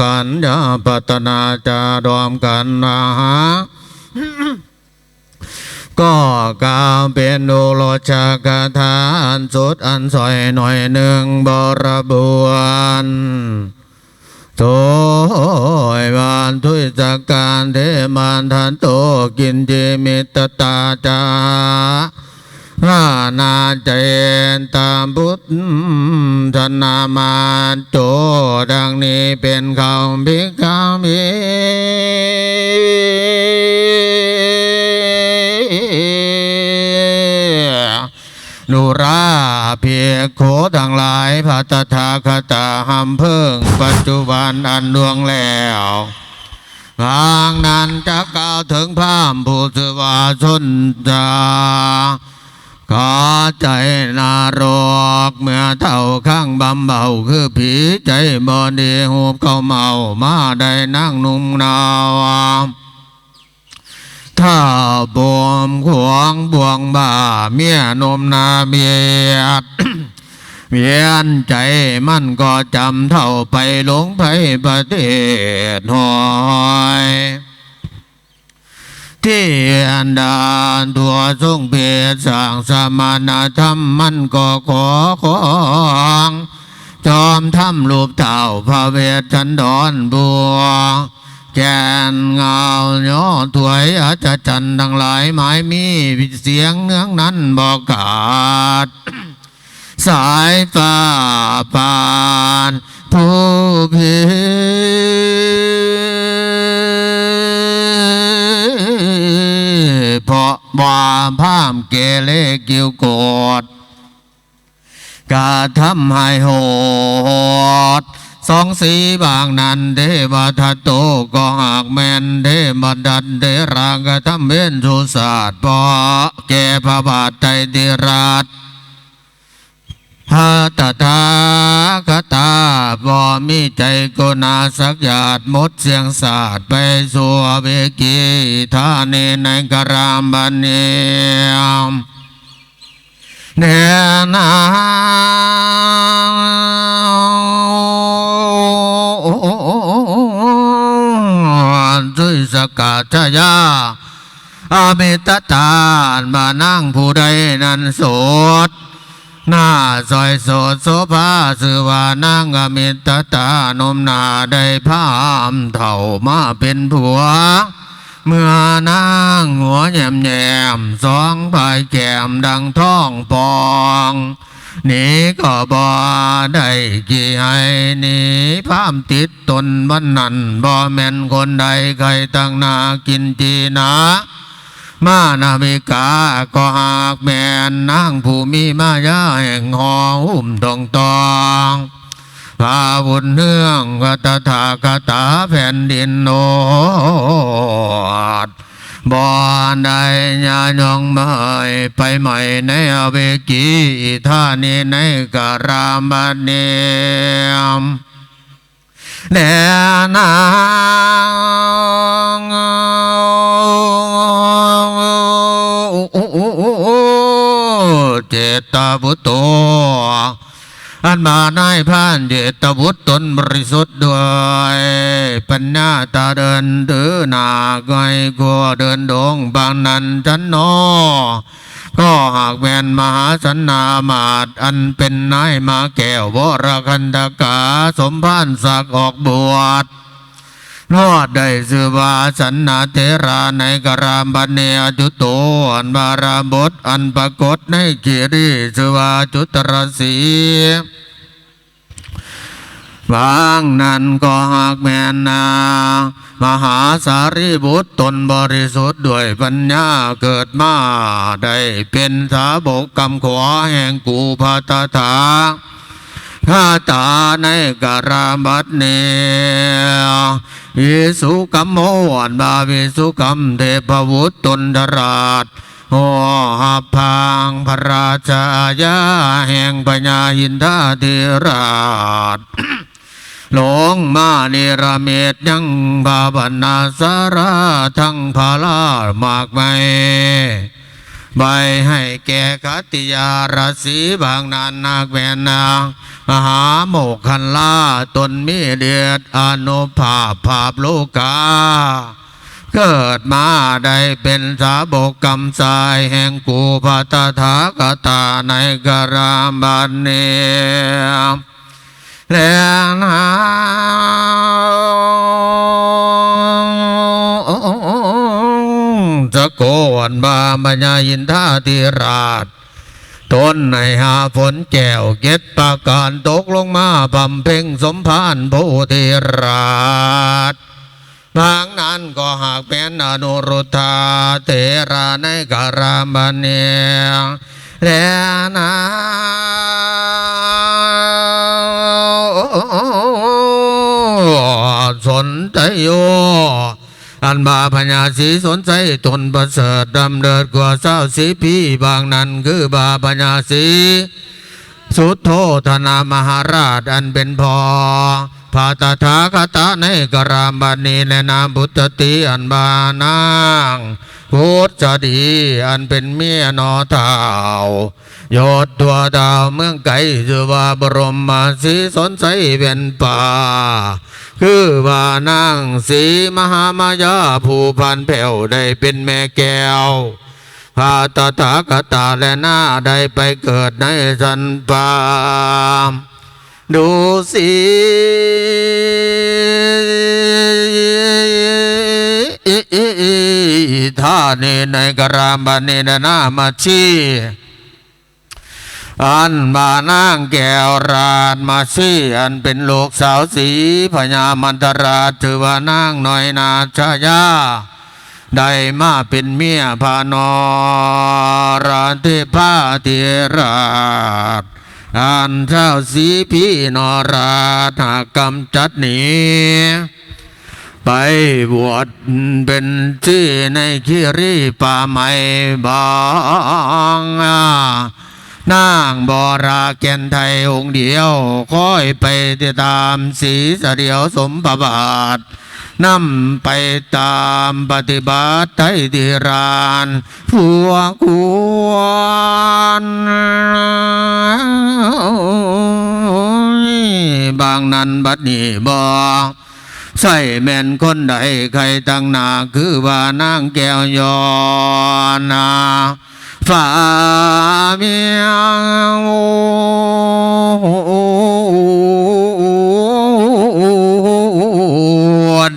กันยาปัตนาจารวมกันนาหาก็กาเป็นโอโลชากทานสุดอันสอยหน่อยหนึ่งบรบวนโถยบานทุยจากการเทมานทันโตกินจิมิตตาจา รานาเจนตามพุทธนามาโจดังนี้เป็นคำพิกามีนุราเพียโคทั้งหลายพัตถาคตาหำเพิ่ง ปัจจุบันอันดวงแล้วทางนั้นจะกล่าวถึงพรามผู้สวาชนจา ขอใจนารกเมื่อเท่าข้างบำเบาคือผีใจบอดีหูบเข้าเมามาได้นั่งนุ่มนาวถ้าบวมขวางบวงบ่าเมียนมนาเมียดเวียนใจมันก็จำเท่าไปหลงไปประเทศหอย ที่อันดานตัวทรงเพศสร้างสมานธรรมมันก็ขอของจอมทำรูปเต่าพระเวทชันดอนบัวแกนเงาโยอถวยอาจจันทั้งหลายหมายมีเสียงเนื้องนั้นบอกขาด สายฟ้าปานผู้พิเพราะว่าพามเกเลกิวโกดกาทำให้โหดสองสีบางนั้นเดวทัตโตก็หากแมนเดบดันเดรางกทำเวนสุศาสตร์ปอแก่พระบาทใจติราช หาตถาคตาบ่มีใจกุณาสักหยาดมดเสียงศาสตร์ไปสู่เวกีทาเนในกรามบันเนียมเนนาจุยสกาชยาอาเมตตานมานั่งผู้ใดนั้นโสด น้าซอยโสดโสภาสือว่านางอมิตตานมนาได้พามเถ่ามาเป็นผัว เมื่อนางหัวแยมแยมสองปลายแก้มดังท้องปองนี่ก็บ่ได้กี่ให้นี่พามติดตนบันนันบ่แม่นคนใดใครตั้งนากินจีนะ มานามิกาก็หากแม่นนางผู้มีมายาแห่งหอหุ้มตองตองพาบุญเนื่องกตถาคตาแผ่นดินโนดบ่ใดญาณองเมยไปใหม่ในอเวกีท่านี้ในกรามเนียม แด่นางเจตบุตโตอันมาได้พานเจตบุตรตนบริสุทธิ์ด้วย ปัญญาตาเดินถือหนาไกก็เดินดงบางนันจันโน ก็หากแมนมหาสันนามาตอันเป็นนายมาแก้ววรคันธกาสมพานศักออกบวชนอดได้สืบว่าสันนาเทราในกรามบันเนจุโตอันบาราบทอันปรากฏในกีรีสืบว่าจุตรสีบางนั้นก็หากแมนนา มหาสารีบุตรตนบริสุทธิ์ด้วยปัญญาเกิดมาได้เป็นสาบกกรรมขวาแห่งกูพาตถาข้าตาในกราบัดเนวิสุกรรมโมวันบาวิสุกรรมเทพวุตตนดราชโอหับพังพระราชายาแห่งปัญญาหินทาธิราช หลงมาเนรเมตยังบาบนาสาราทั้งพาลามากไม่ใบให้แก่คัติยาราศีบางนานนาแวนนางมหาโมกขันลาตนมีเดียดอนุภาพภาพโลกา เกิดมาได้เป็นสาบกกรรมสายแห่งกูพัตถากตาในกรามบันเนี แล้วนาจะโกนบามัญญายินทาธิราชตนในหาฝนแก้วเก็ดประการตกลงมาบำเพ็งสมภารโพธิราชบางนั้นก็หากเป็นอนุรุทธาเถราในการามเนียและนา สนใจโยอันบาพญาสีสนใจตนประเสริฐดำเนินกว่าเศร้าสีพี่บางนั้นคือบาพญาสีสุทโธธนามหาราชอันเป็นพอพาตถาคตะในกรามบันีและนามบุตติอันบานางพุทธดีอันเป็นเมียนอเท่ายอดตัวดาวเมืองไก่สือว่าบรมมาสีสนใสเป็นป่า คือว่านางสีมหามายาผู้พันแผ่วได้เป็นแม่แก้วพาตถาคตาและหน้าได้ไปเกิดในสันปามดูสิท่านี้ในกรามบันเนนนามาชี อันบานางแก้วราชมาซีอันเป็นลูกสาวสีพญามันตราชถือว่านางน้อยนาชายาได้มาเป็นเมียพานอราธิพาธิราชอันเจ้าสีพี่นอราชหากำจัดหนีไปบวชเป็นที่ในคีรีป่าไม้บาง นางบราแกนไทยองค์เดียวค่อยไปติดตามสีเสดียวสมประบาทนำไปตามปฏิบัติไทยที่รานผัวควรบางนั้นบัดนี้บอกใส่แม่นคนใดใครตั้งหนาคือว่านางแก้วยอนนา ฝ่ามียวน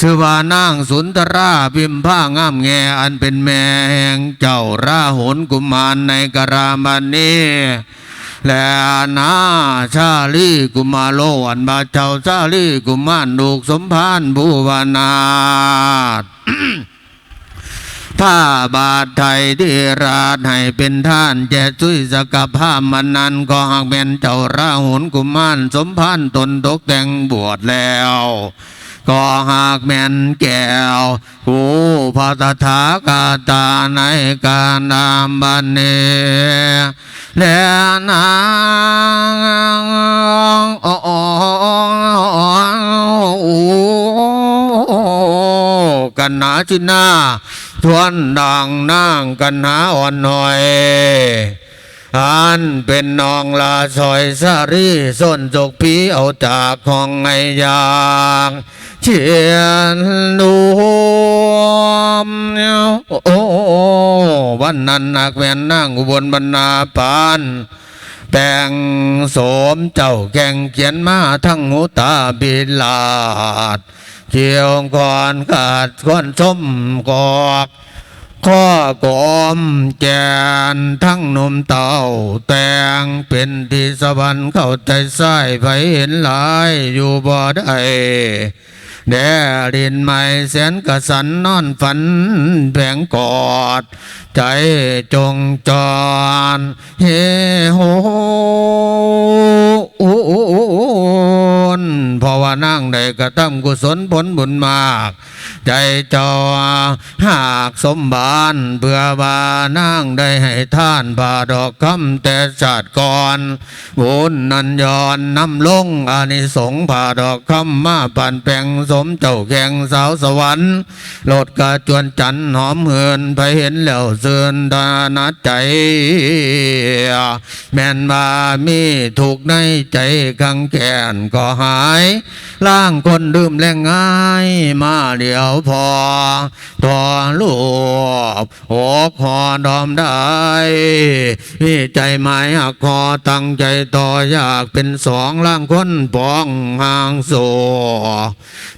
ชื่อว่านางสุนทราพิมผ้างามแงอันเป็นแม่แห่งเจ้าราหนกุมารในกรามันนี้และนาชาลีกุมาโลอันบาเจ้าชาลีกุมารลูกสมภารบูวานาถ ผ้าบาทไทยที่ราชให้เป็นท่านแจจุยสกับผ้ามันนั้นก็หากเป็นเจ้าราหุนกุมารสมพันธ์ตนตกแต่งบวชแล้วก็หากแม่นแก้วผู้พระตถากตาในการนามบันเนและนางอ กันหนาจินนาทวนดังนางกันหาอ่อนหน่อยอันเป็นนองลาซอยสารีส้นจกพีเอาจากของไงยางเชียนดูมโอ้วันนั้นนักแวนนั่งอุบลบรรณาปานแปลงโสมเจ้าแก่งเขียนมาทั้งหูตาบิลาด เกี่ยวก่อนขาดก้อนส้มกอกข้อกอมแกนทั้งหนมเต่าแตงเป็นที่สวรรค์เข้าใจใส่ไปเห็นหลายอยู่บ่ได้แดดินไม่แสนกระสันนอนฝันแผงกอด ใจจงจรเฮโหนภาวนั่งได้กระทำกุศลผลบุญมาก ใจเจ้าหากสมบานเพื่อว่านั่งได้ให้ท่านบาดอกคำแต่ชาติก่อนบุญนันยอนน้ำลงอานิสงผ่าดอกคำมาปั่นแปลงสมเจ้าแข่งสาวสวรรค์โลดกระจวนจันหอมเหินไปเห็นแล้วเสื่นดานัดใจ แม่นมามีถูกในใจขังแขนก็หาย ล่างคนดื่มแรงง่ายมาเดียวพอทอลูกหกคอดอมได้มีใจหมายหักคอตั้งใจต่ออยากเป็นสองล่างคนปองห่างโซ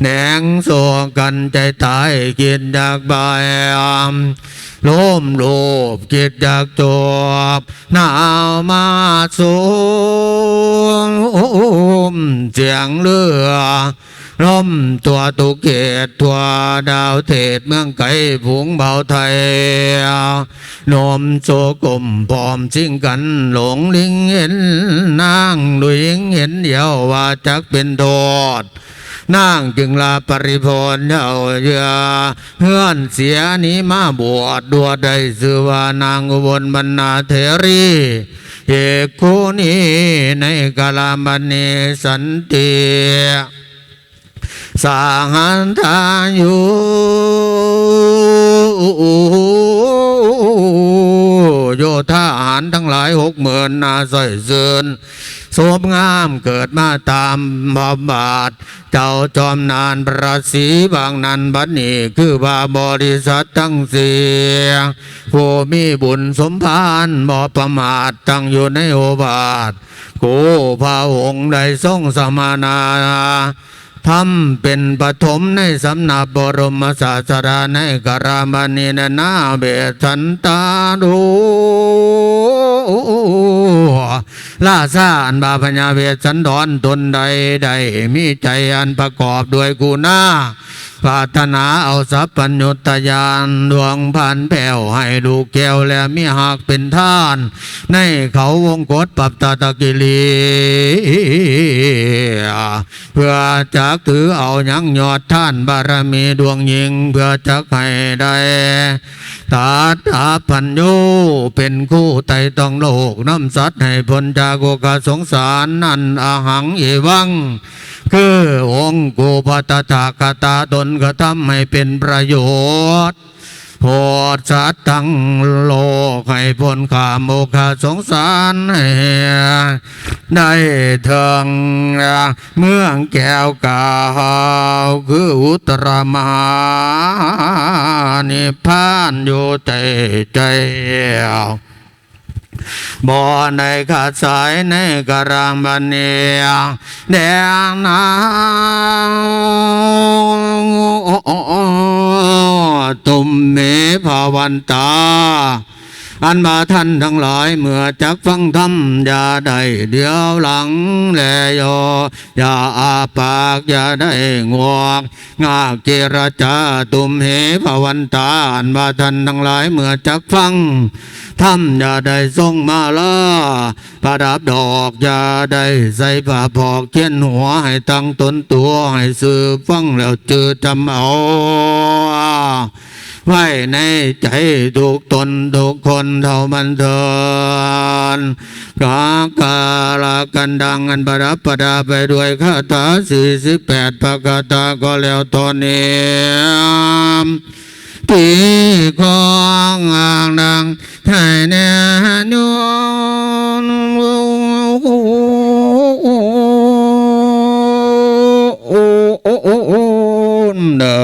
แหนงโซกันใจตายกินจากใบาย โลมโลบกิดจากจบหนาวมาสูงเสียงเรือลมตัวตุกเกตตัวดาวเทศเมืองไก่ผงเบาไทยนมโซกลมพร้อมชิงกันหลงลิงเห็นนางลุยงเห็นเดียวว่าจักเป็นโทษ นางจึงลาปริพรเจ้าเยือเฮือนเสียนี้มาบวชดัวได้ชื่อว่านางอุบลบรรณาเทรีเอกคูนี้ในกาลาบันเนสันติสาหันทายุ โยธาหารทั้งหลายหกหมื่นนาใส่เสือนสมงามเกิดมาตามบาบาท เจ้าจอมนานประสีบางนันบัดนี้คือบาบริษัททั้งเสียผู้มีบุญสมภารบ่ประมาทตั้งอยู่ในโอบาทกูพาองค์ได้ทรงสมานา ทำเป็นปฐมในสำนักบรมศาสดาในกรามานีนนาเบชันตาดูลาซาอันบาพญาเวชสันดอนตนใดใดมีใจอันประกอบด้วยกูนา ปรารถนาเอาทรัพย์ปัญญุตยานดวงพันแผ่วให้ดูแก้วและมีหากเป็นท่าน ในเขาวงกฏปับตาตะกิลีเพื่อจักถือเอายังยอดท่านบารมีดวงยิง เพื่อจักให้ได้ตาตาพันโยเป็นคู่ไตต้องโลกน้ำสัตว์ให้พ้นจากโอกาสงสารนั่นอาหังเอวัง คือองค์กูพัตถาคตาตนก็ทำให้เป็นประโยชน์โพดสัตทั้งโลกให้พ้นขามโมคาสงสารให้ได้เถิงเมืองแก้วกาวคืออุตรมหานิพานอยู่ใจใจ บ่อในขาดสายในกรางบันเนียแดงนาตุมเมภาวันตา อันมาท่านทั้งหลายเมื่อจักฟังธรรมอย่าได้เดียวหลังแลโยอย่าอาปากอย่าได้งวกงากเจรจาตุมเหภวันตาอันมาท่านทั้งหลายเมื่อจักฟังทำอย่าได้ทรงมาลาประดับดอกอย่าได้ใส่ผ้าพอกเขียนหัวให้ตั้งตนตัวให้สืบฟังแล้วจือจำเอา ไว้ในใจทุกตนทุกคนเท่ามันเถินกากาลากันดังอันประดับประดาไปด้วยคาถาสี่สิบแปดประกาตาก็แล้วตอนนี้ปีของอ่างดังไทยเนนนเด้อ